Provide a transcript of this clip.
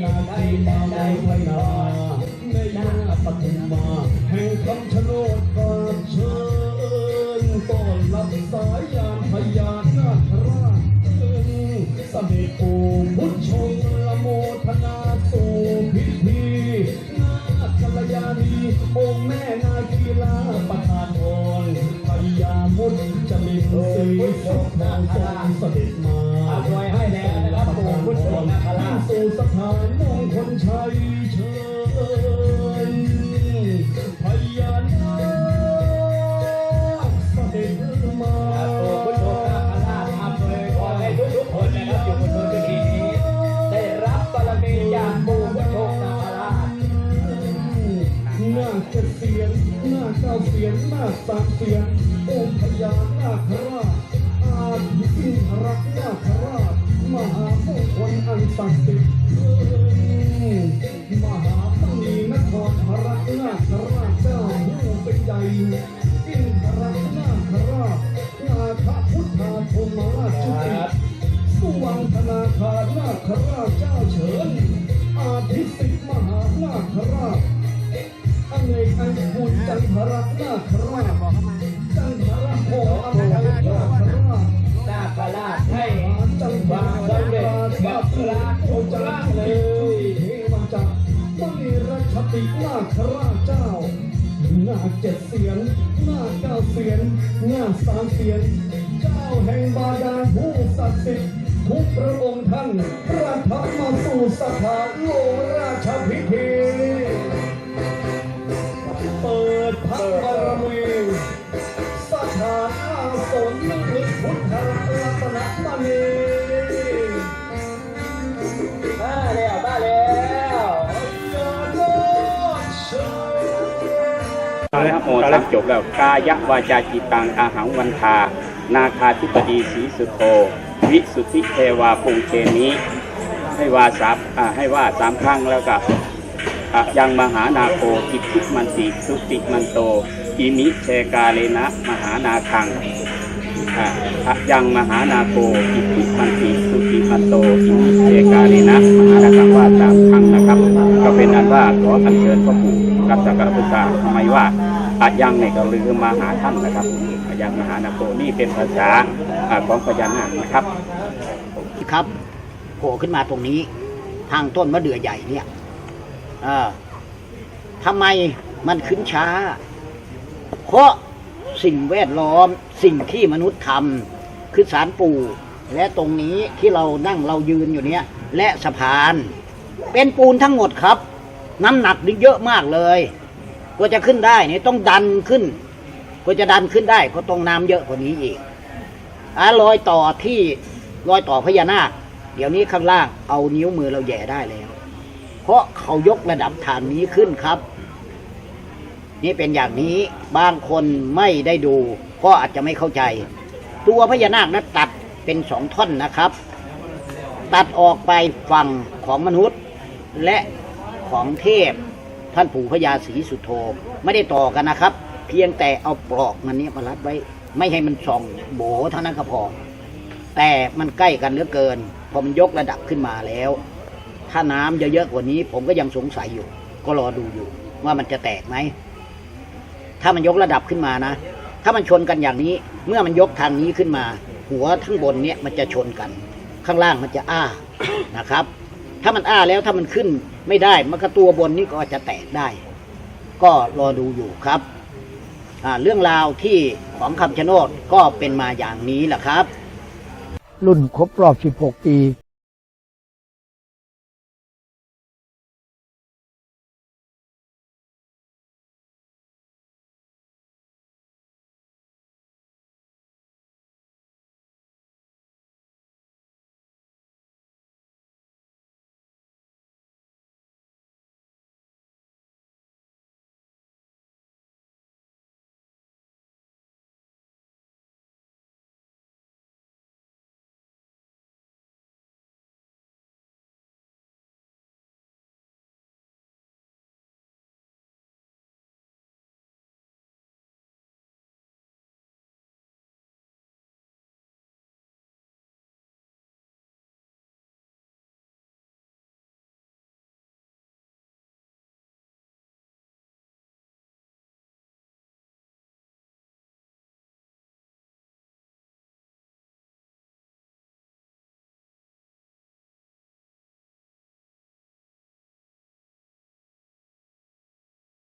นาคีมาในพนาแม่ย่าปฐุมาแห่งคำชะโนดกาบเชิญต้อนรับสายยานพญานาคราชเสด็จปูพุทธชงละโมทนาสู่พิธีนาคลยาณีองค์แม่นาคีลาประทานพรพญามุตจะมีสีสุขทางทรงเสด็จมาอวยให้แล ชัยเชิญพญานาคเสด็จมาปู่พุทธชงนาคราชอำนวยพรให้ทุกๆคนนะครับอยู่บนเวทีนี้ได้รับบารมีจากปู่พุทธชงนาคราหน้าเจ็ดเสียงหน้าเก้าเสียงหน้าสามเสียงองค์พญานาคราชอาทิสิรักนาคราชมหามงคลอันศักดิ์สิทธิ์ คราคราชเจ้าเฉินอาทิสิทธิ์มหานาคราชอเนกอันบุญจันทรนาคราชจันทรโหอภัยนาคราชนาคราชให้จันทความราสำเร็จชกับราชโอจราเลยเทวจักรมณีรัชตินาคราชเจ้าหน้าเจ็ดเสียงหน้าเก้าเสียงหน้าสามเสียงเจ้าแห่งบาดาลผู้ศักดิ์สิทธิ์ ทุกพระองค์ท่านประทับมาสู่สถานโลราชพิธีเปิดพระบารมีสถานอาสนนิพุทธรัตนมณีมาแล้วมาแล้วยาโลเชิญนะโมตัจบแล้ว กายวาจาจิตังอาหังวันทา นาคาธิปดีสีสุโธ วิสุทธิเทวาปุงเชนี้ให้ว่าสามให้ว่าสามครั้งแล้วก็อะยังมหานาโคกิจทิมันติสุติมันโตอิมิเชกาเลนะมหานาคังอะยังมหานาโคกิจทิมันติสุติมันโตอิมิเชกาเลนะมหานาคังว่าสามครั้งนะครับ ก็เป็นอันว่าขออัญเชิญพระปู่กับสักการะบูชาทำไมว่าอายังในก็ลือมาหาท่านนะครับอายังมหานาโคนี่เป็นภาษา ของพญานาคนะครับครับโผล่ขึ้นมาตรงนี้ ทางต้นมะเดื่อใหญ่เนี่ยเออทำไมมันขึ้นช้า เพราะสิ่งแวดล้อมสิ่งที่มนุษย์ทำคือสารปู่ และตรงนี้ที่เรานั่งเรายืนอยู่เนี้ยและสะพาน เป็นปูนทั้งหมดครับ น้ำหนักนี่เยอะมากเลยกว่าจะขึ้นได้นี่ต้องดันขึ้นกว่าจะดันขึ้นได้ก็ต้องน้ำเยอะกว่านี้อีก อารอยต่อที่รอยต่อพญานาค เดี๋ยวนี้ข้างล่างเอานิ้วมือเราแย่ได้แล้ว เพราะเขายกระดับฐานนี้ขึ้นครับ นี่เป็นอย่างนี้บางคนไม่ได้ดู ก็อาจจะไม่เข้าใจ ตัวพญานาคนั้นตัดเป็นสองท่อนนะครับ ตัดออกไปฝั่งของมนุษย์ และของเทพท่านปู่พญาศรีสุโธไม่ได้ต่อกันนะครับ เพียงแต่เอาปลอกมันนี้มารัดไว้ ไม่ให้มันส่องโบเท่านั้นก็พอ แต่มันใกล้กันเหลือเกิน พอมันยกระดับขึ้นมาแล้ว ถ้าน้ำเยอะๆกว่านี้ ผมก็ยังสงสัยอยู่ ก็รอดูอยู่ ว่ามันจะแตกไหม ถ้ามันยกระดับขึ้นมานะ ถ้ามันชนกันอย่างนี้ เมื่อมันยกทางนี้ขึ้นมา หัวทั้งบนเนี่ยมันจะชนกัน ข้างล่างมันจะอ้านะครับ ถ้ามันอ้าแล้วถ้ามันขึ้นไม่ได้มันก็ตัวบนนี่ก็จะแตกได้ ก็รอดูอยู่ครับ เรื่องราวที่ของคำชะโนดก็เป็นมาอย่างนี้แหละครับ รุ่นครบรอบ 16 ปี